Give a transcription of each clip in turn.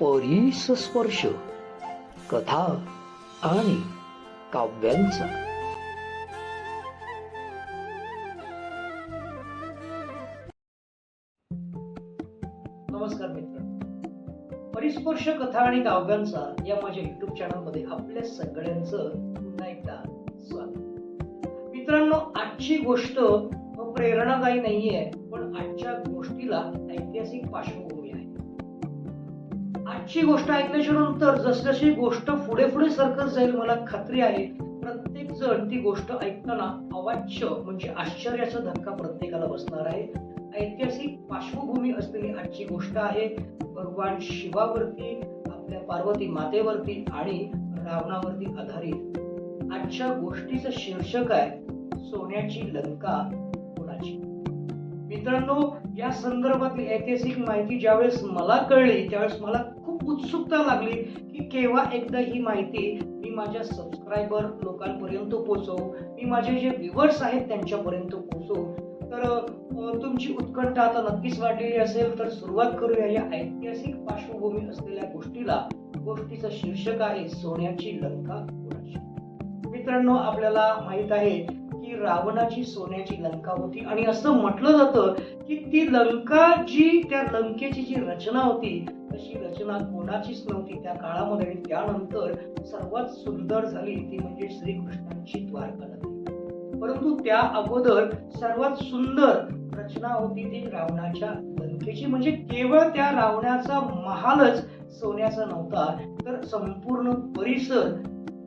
परीस स्पर्श कथा आणि काव्यांचा. नमस्कार मित्र परिस्पर्श कथा आणि काव्यांचा या माझ्या युट्यूब चॅनलमध्ये आपल्या सगळ्यांचं पुन्हा एकदा स्वागत. मित्रांनो आजची गोष्ट प्रेरणादायी नाहीये पण आजच्या गोष्टीला ऐतिहासिक पार्श्वभूमी आजची गोष्ट ऐकल्याच्या नंतर जसजशी गोष्ट पुढे पुढे सरकत जाईल मला खात्री आहे प्रत्येक जण ती गोष्ट ऐकताना अवाच्य म्हणजे आश्चर्याचा धक्का प्रत्येकाला बसणार आहे. ऐतिहासिक पार्श्वभूमी असलेली आजची गोष्ट आहे भगवान शिवावरती आपल्या पार्वती मातेवरती आणि रावणावरती आधारित. आजच्या गोष्टीचं शीर्षक आहे सोन्याची लंका. मित्रांनो या संदर्भातली ऐतिहासिक माहिती ज्यावेळेस मला कळली त्यावेळेस मला खूप उत्सुकता लागली की केव्हा एकदा ही माहिती मी माझ्या सबस्क्रायबर लोकांपर्यंत पोहोचवू मी माझे जे व्ह्युअर्स आहेत त्यांच्यापर्यंत पोहोचवू. तर तुमची उत्कंठा आता नक्कीच वाढलेली असेल तर सुरुवात करूया या ऐतिहासिक पार्श्वभूमी असलेल्या गोष्टीला. गोष्टीचं शीर्षक आहे सोन्याची लंका कोणाची मित्रांनो आपल्याला माहीत आहे रावणाची सोन्याची लंका होती. आणि असं म्हटलं जातं की ती लंका जी त्या लंकेची जी रचना होती तशी रचना कोणाचीच नव्हती. त्या काळामध्ये आणि त्यानंतर सर्वात सुंदर झाली ती म्हणजे श्रीकृष्णांची द्वारका परंतु त्या अगोदर सर्वात सुंदर रचना होती ती रावणाच्या लंकेची. म्हणजे केवळ त्या रावणाचा महालच सोन्याचा नव्हता तर संपूर्ण परिसर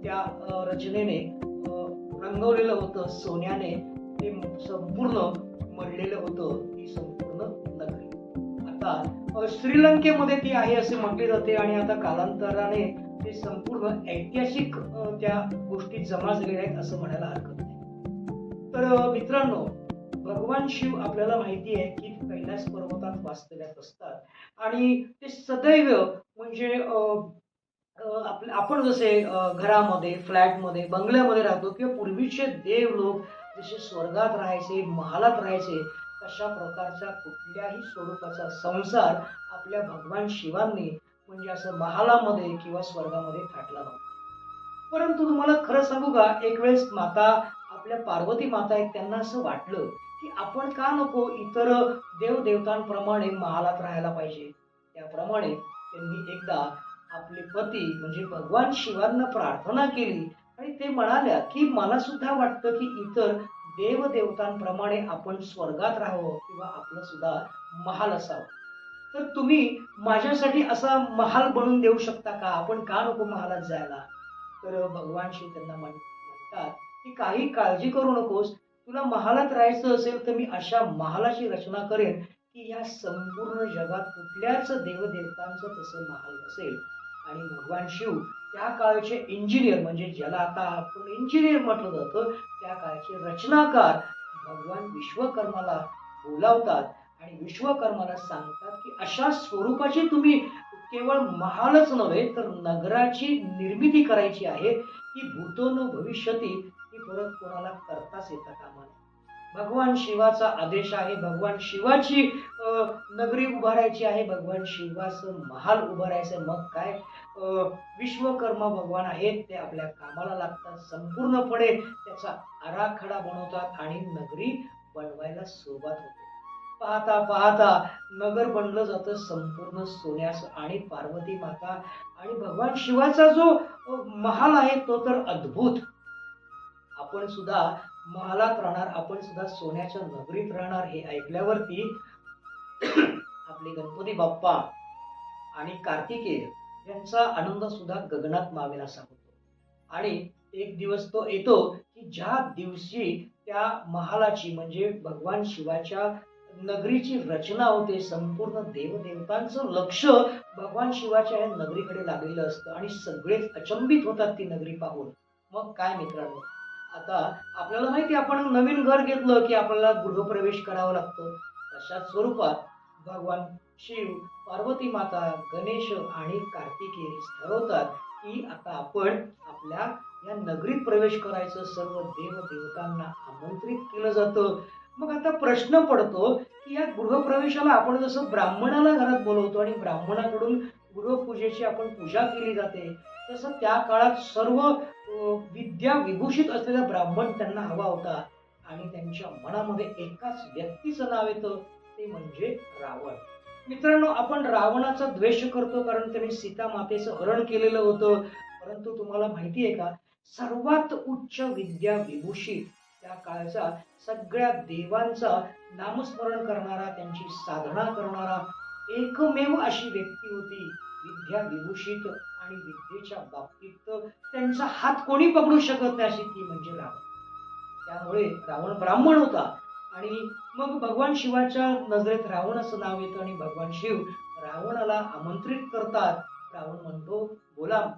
त्या रचनेने रंगवलेलं होतं सोन्याने ते संपूर्ण मळलेलं होतं ती संपूर्ण नगरी. आता श्रीलंकेमध्ये ती आहे असे म्हटले जाते आणि आता कालांतराने ते संपूर्ण ऐतिहासिक त्या गोष्टी जमा झालेल्या आहेत असं म्हणायला हरकत नाही. तर मित्रांनो भगवान शिव आपल्याला माहिती आहे की कैलास पर्वतात वास्तव्यात असतात. आणि ते सदैव म्हणजे आपण जसे घरामध्ये फ्लॅटमध्ये बंगल्यामध्ये राहतो किंवा पूर्वीचे देव लोक जसे स्वर्गात राहायचे महालात राहायचे तशा प्रकारचा कुठल्याही स्वरूपाचा संसार आपल्या भगवान शिवांनी म्हणजे असं महालामध्ये किंवा स्वर्गामध्ये थाटला नव्हता. परंतु तुम्हाला खरं सांगू का एक वेळेस माता आपल्या पार्वती माता आहेत त्यांना असं वाटलं की आपण का नको इतर देवदेवतांप्रमाणे महालात राहायला पाहिजे. त्याप्रमाणे त्यांनी एकदा आपले पती म्हणजे भगवान शिवांना प्रार्थना केली आणि ते म्हणाल्या की मला सुद्धा वाटतं की इतर देवदेवतांप्रमाणे आपण स्वर्गात राहावं किंवा आपलं सुद्धा महाल असावं. तर तुम्ही माझ्यासाठी असा महाल बनवून देऊ शकता का? आपण का नको महालात जायला? तर भगवान शिव त्यांना म्हणतात की काही काळजी करू नकोस. तुला महालात राहायचं असेल तर मी अशा महालाची रचना करेन की या संपूर्ण जगात कुठल्याच देवदेवतांचं तसं महाल नसेल. आणि भगवान शिव त्या काळचे इंजिनियर म्हणजे ज्याला आता आपण इंजिनियर म्हटलं जातं त्या काळचे रचनाकार भगवान विश्वकर्माला बोलावतात आणि विश्वकर्माला सांगतात की अशा स्वरूपाची तुम्ही केवळ महालच नव्हे तर नगराची निर्मिती करायची आहे की भूतो न भविष्यती ती परत कोणाला करताच येता कामा भगवान शिवाचा आदेश आहे. भगवान शिवाची नगरी उभारायची आहे. भगवान शिवाचं महाल उभारायचं. मग काय? विश्वकर्मा भगवान आहेत. ते आपल्या कामाला लागतात. संपूर्णपणे त्याचा आराखडा बनवतात आणि नगरी बनवायला सुरुवात होते. पाहता पाहता नगर बनलं जातं संपूर्ण सोन्यास आणि पार्वती माता. आणि भगवान शिवाचा जो महाल आहे तो तर अद्भुत. आपण सुद्धा महालात राहणार आपण सुद्धा सोन्याच्या नगरीत राहणार हे ऐकल्यावरती आपले गणपती बाप्पा आणि कार्तिकेय यांचा आनंद सुद्धा गगनात मावेनासा होतो. आणि एक दिवस तो येतो की ज्या दिवशी त्या महालाची म्हणजे भगवान शिवाच्या नगरीची रचना होते संपूर्ण देवदेवतांचं लक्ष भगवान शिवाच्या या नगरीकडे लागलेलं असतं आणि सगळेच अचंबित होतात ती नगरी पाहून. मग काय मित्रांनो आता आपल्याला माहिती आपण नवीन घर घेतलं की आपल्याला गृहप्रवेश करावा लागतो. तशाच स्वरूपात भगवान शिव पार्वती माता गणेश आणि कार्तिकेय ठरवतात की आता आपण आपल्या या नगरीत प्रवेश करायचं सर्व देव देवतांना आमंत्रित केलं जातं. मग आता प्रश्न पडतो की या गृहप्रवेशाला आपण जसं ब्राह्मणाला घरात बोलवतो आणि ब्राह्मणाकडून गृहपूजेची आपण पूजा केली जाते तसं त्या काळात सर्व विद्या विभूषित असलेला ब्राह्मण त्यांना हवा होता. आणि त्यांच्या मनामध्ये एकाच व्यक्तीचं नाव येतं ते म्हणजे रावण. मित्रांनो आपण रावणाचा द्वेष करतो कारण त्याने सीता मातेचं हरण केलेलं होतं. परंतु तुम्हाला माहिती आहे का? सर्वात उच्च विद्या विभूषित त्या काळचा सगळ्या देवांचा नामस्मरण करणारा त्यांची साधना करणारा एकमेव अशी व्यक्ती होती विद्या विभूषित. आणि विद्येच्या बाबतीत त्यांचा हात कोणी पकडू शकत नाही अशी ती म्हणजे रावण. त्यामुळे रावण ब्राह्मण होता. आणि मग भगवान शिवाच्या नजरेत रावणाचं नाव येतं आणि भगवान शिव रावणाला आमंत्रित करतात. रावण म्हणतो बोला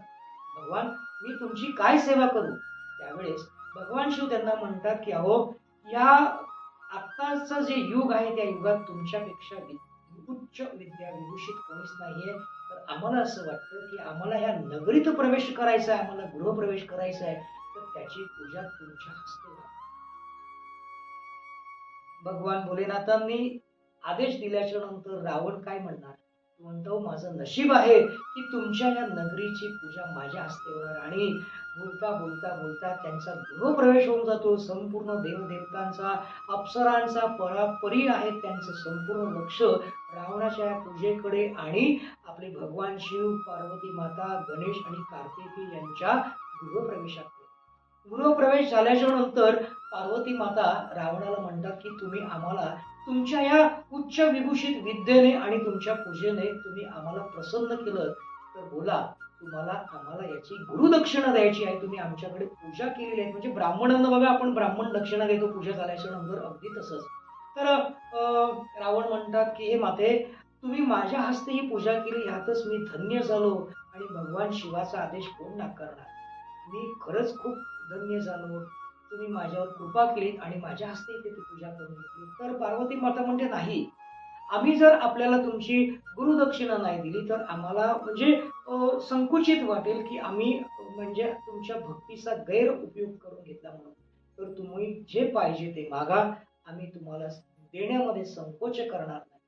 भगवान मी तुमची काय सेवा करू? त्यावेळेस भगवान शिव त्यांना म्हणतात की अहो या आत्ताचं जे युग आहे त्या युगात तुमच्यापेक्षा वि- उच्च विद्या विभूषित कोणीच नाहीये. तर आम्हाला असं वाटतं की आम्हाला ह्या नगरीत प्रवेश करायचा आहे आम्हाला गृहप्रवेश करायचा आहे तर त्याची पूजा तुमच्या हस्ते भगवान भोलेनाथांनी आदेश दिल्याच्या नंतर रावण काय म्हणणार? म्हणतो माझं नशीब आहे की तुमच्या या नगरीची पूजा माझ्या हस्ते होणार आणि बोलता बोलता बोलता त्यांचा गृहप्रवेश होऊन जातो. संपूर्ण देवदेवतांचा अप्सरांचा परापरी आहे त्यांचं संपूर्ण लक्ष रावणाच्या या पूजेकडे आणि आपले भगवान शिव पार्वती माता गणेश आणि कार्तिकी यांच्या गृहप्रवेशाकडे. गृहप्रवेश झाल्याच्यानंतर पार्वती माता रावणाला म्हणतात की तुम्ही आम्हाला तुमच्या या उच्च विभूषित विद्येने आणि तुमच्या पूजेने तुम्ही आम्हाला प्रसन्न केलं तर बोला तुम्हाला आम्हाला याची गुरुदक्षिणा द्यायची आहे. तुम्ही आमच्याकडे पूजा केलेली आहे. म्हणजे ब्राह्मणांना बघा आपण ब्राह्मण दक्षिणा देतो पूजा झाल्याच्यानंतर अगदी तसंच. तर अं, रावण म्हणतात की हे माते तुम्ही माझ्या हस्ते ही पूजा केली ह्यातच मी धन्य झालो आणि भगवान शिवाचा आदेश कोण नाकारणार? मी खरंच खूप धन्य झालो. तुम्ही माझ्यावर कृपा केलीत आणि माझ्या हस्ते इथे ती पूजा करून घेतली. तर पार्वती माता म्हणते नाही. आम्ही जर आपल्याला तुमची गुरुदक्षिणा नाही दिली तर आम्हाला म्हणजे संकुचित वाटेल की आम्ही म्हणजे तुमच्या भक्तीचा गैरउपयोग करून घेतला म्हणून. तर तुम्ही जे पाहिजे ते मागा. आम्ही तुम्हाला देण्यामध्ये संकोच करणार नाही.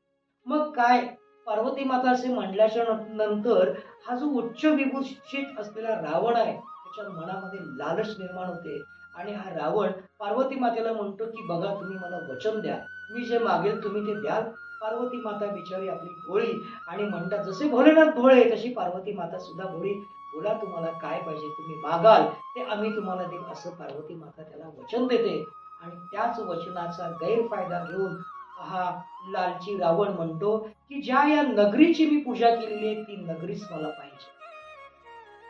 मग काय? पार्वती माता असे म्हणल्याच्या नंतर हा जो उच्च विभूषित असलेला रावण आहे त्याच्या मनामध्ये लालच निर्माण होते. आणि हा रावण पार्वती मातेला म्हणतो की बघा तुम्ही मला वचन द्या. मी जे मागेल तुम्ही ते द्याल. पार्वती माता बिचारी आपली भोळी आणि म्हणतात जसे भोलेनाथ भोळे तशी पार्वती माता सुद्धा भोळी. बोला तुम्हाला काय पाहिजे तुम्ही मागाल. ते आम्ही तुम्हाला देऊ. असं पार्वती माता त्याला वचन देते. आणि त्याच वचनाचा गैरफायदा घेऊन हा लालची रावण म्हणतो की ज्या या नगरीची मी पूजा केलेली आहे ती नगरीच मला पाहिजे.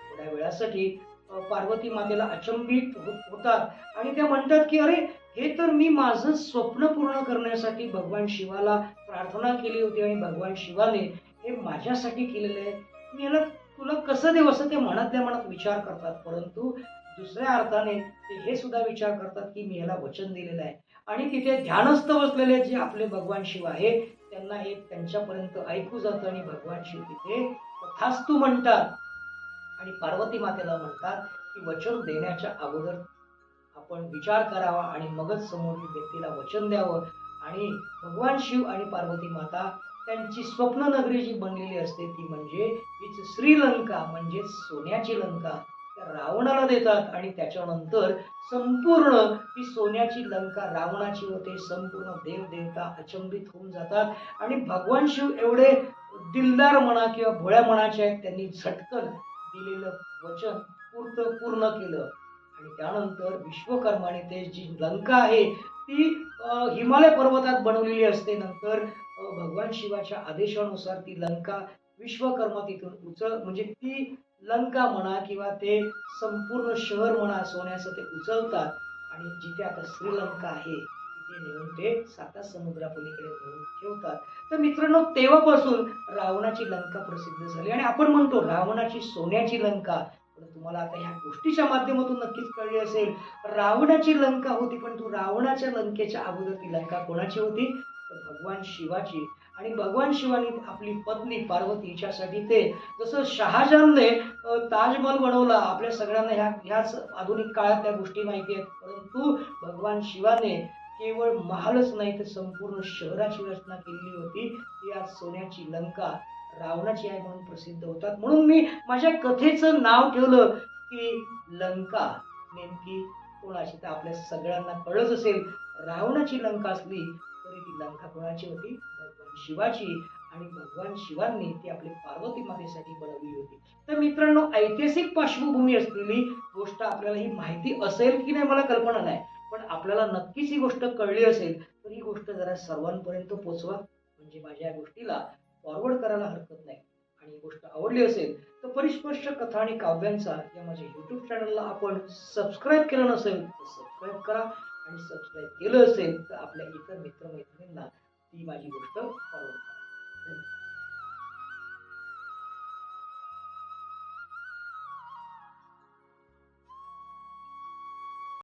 थोड्या वेळासाठी पार्वती मातेला अचंबित होतात. आणि त्या म्हणतात की अरे हे तर मी माझं स्वप्न पूर्ण करण्यासाठी भगवान शिवाला प्रार्थना केली होती आणि भगवान शिवाने हे माझ्यासाठी केलेलं आहे. मी याला तुला कसं देऊ? असं ते मनातल्या मनात विचार करतात. परंतु दुसऱ्या अर्थाने ते हे सुद्धा विचार करतात की मी याला वचन दिलेलं आहे. आणि तिथे ध्यानस्थ बसलेले जे आपले भगवान शिव आहे त्यांना हे त्यांच्यापर्यंत ऐकू जातं आणि भगवान शिव तिथे तथास्तू म्हणतात. आणि पार्वती मातेला म्हणतात की वचन देण्याच्या अगोदर आपण विचार करावा आणि मगच समोरील व्यक्तीला वचन द्यावं. आणि भगवान शिव आणि पार्वती माता त्यांची स्वप्न नगरी जी बनलेली असते ती म्हणजे हीच श्रीलंका म्हणजे सोन्याची लंका. त्या रावणाला देतात आणि त्याच्यानंतर संपूर्ण ही सोन्याची लंका रावणाची होते संपूर्ण देवदेवता अचंबित होऊन जातात. आणि भगवान शिव एवढे दिलदार म्हणा किंवा भोळ्या मनाचे आहेत त्यांनी झटकन दिलेलं वचन पूर्त पूर्ण केलं. आणि त्यानंतर विश्वकर्माने ते जी लंका आहे ती हिमालय पर्वतात बनवलेली असते. नंतर भगवान शिवाच्या आदेशानुसार ती लंका विश्वकर्मा तिथून उचल म्हणजे ती लंका म्हणा किंवा ते संपूर्ण शहर म्हणा सोन्याचं ते उचलतात. आणि जिथे आता श्रीलंका आहे तिथे नेऊन ते साता समुद्रापलीकडे नेऊन ठेवतात. तर मित्रांनो तेव्हापासून रावणाची लंका प्रसिद्ध झाली. आणि आपण म्हणतो रावणाची सोन्याची लंका. पण तुम्हाला आता ह्या गोष्टीच्या माध्यमातून नक्कीच कळली असेल. रावणाची लंका होती पण तू रावणाच्या लंकेच्या अगोदर ती लंका कोणाची होती? तर भगवान शिवाची. आणि भगवान शिवानी आपली पत्नी पार्वती हिच्यासाठी ते जसं शहाजहानने ताजमहल बनवला. आपल्या सगळ्यांना ह्या ह्याच आधुनिक काळात त्या गोष्टी माहिती आहेत. परंतु भगवान शिवाने केवळ महालच नाही तर संपूर्ण शहराची रचना केलेली होती. ती आज सोन्याची लंका रावणाची आहे म्हणून प्रसिद्ध होतात. म्हणून मी माझ्या कथेचं नाव ठेवलं की लंका. नेमकी कोणाची? तर आपल्या सगळ्यांना कळत असेल. रावणाची लंका असली तरी ती लंका कोणाची होती? भगवान शिवाची. आणि भगवान शिवांनी ती आपली पार्वती मातेसाठी बनवली होती. तर मित्रांनो ऐतिहासिक पार्श्वभूमी असलेली गोष्ट आपल्याला ही माहिती असेल की नाही? मला कल्पना नाही. पण आपल्याला नक्कीच ही गोष्ट कळली असेल तर ही गोष्ट जरा सर्वांपर्यंत पोचवा. म्हणजे माझ्या या गोष्टीला फॉरवर्ड करायला हरकत नाही. आणि ही गोष्ट आवडली असेल तर परिस्पर्श कथा आणि काव्यांचा या माझ्या यूट्यूब चॅनलला आपण सबस्क्राईब केलं नसेल तर सबस्क्राईब करा. आणि सबस्क्राईब केलं असेल तर आपल्या इतर मित्रमैत्रिणींना ती माझी गोष्ट फॉरवर्ड करा. धन्यवाद.